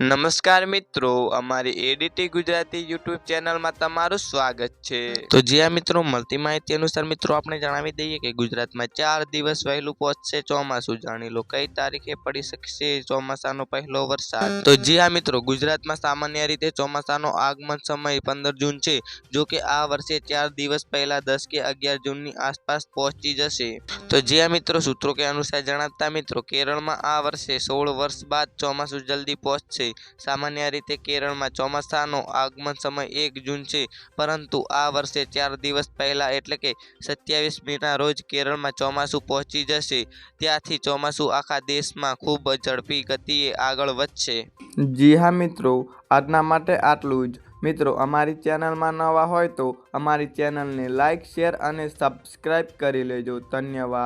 નમસ્કાર મિત્રો, અમારી એડીટી ગુજરાતી યુટ્યુબ ચેનલમાં તમારું સ્વાગત છે. તો જ્યાં મિત્રો, મળતી માહિતી અનુસાર મિત્રો, આપણે જણાવી દઈએ કે ગુજરાતમાં ચાર દિવસ વહેલું પહોંચશે ચોમાસું. જાણી લો કઈ તારીખે પડી શકશે ચોમાસાનો પહેલો વરસાદ. તો જી હા મિત્રો, ગુજરાતમાં સામાન્ય રીતે ચોમાસાનો આગમન સમય પંદર જૂન છે, જો કે આ વર્ષે ચાર દિવસ પહેલા દસ કે અગિયાર જૂનની આસપાસ પહોંચી જશે. તો જી હા મિત્રો, સૂત્રો કે અનુસાર જણાવતા મિત્રો, કેરળમાં આ વર્ષે સોળ વર્ષ બાદ ચોમાસું જલ્દી પહોંચશે. સામાન્ય રીતે કેરળમાં ચોમાસાનો આગમન સમય એક જૂન છે, પરંતુ આ વર્ષે ચાર દિવસ પહેલાં એટલે કે સત્યાવીસ મેના રોજ કેરળમાં ચોમાસું પહોંચી જશે. ત્યાંથી ચોમાસું આખા દેશમાં ખૂબ ઝડપી ગતિએ આગળ વધશે. જી હા મિત્રો, આજના માટે આટલું જ. મિત્રો, અમારી ચેનલમાં નવા હોય તો અમારી ચેનલને લાઇક શેર અને સબસ્ક્રાઈબ કરી લેજો. ધન્યવાદ.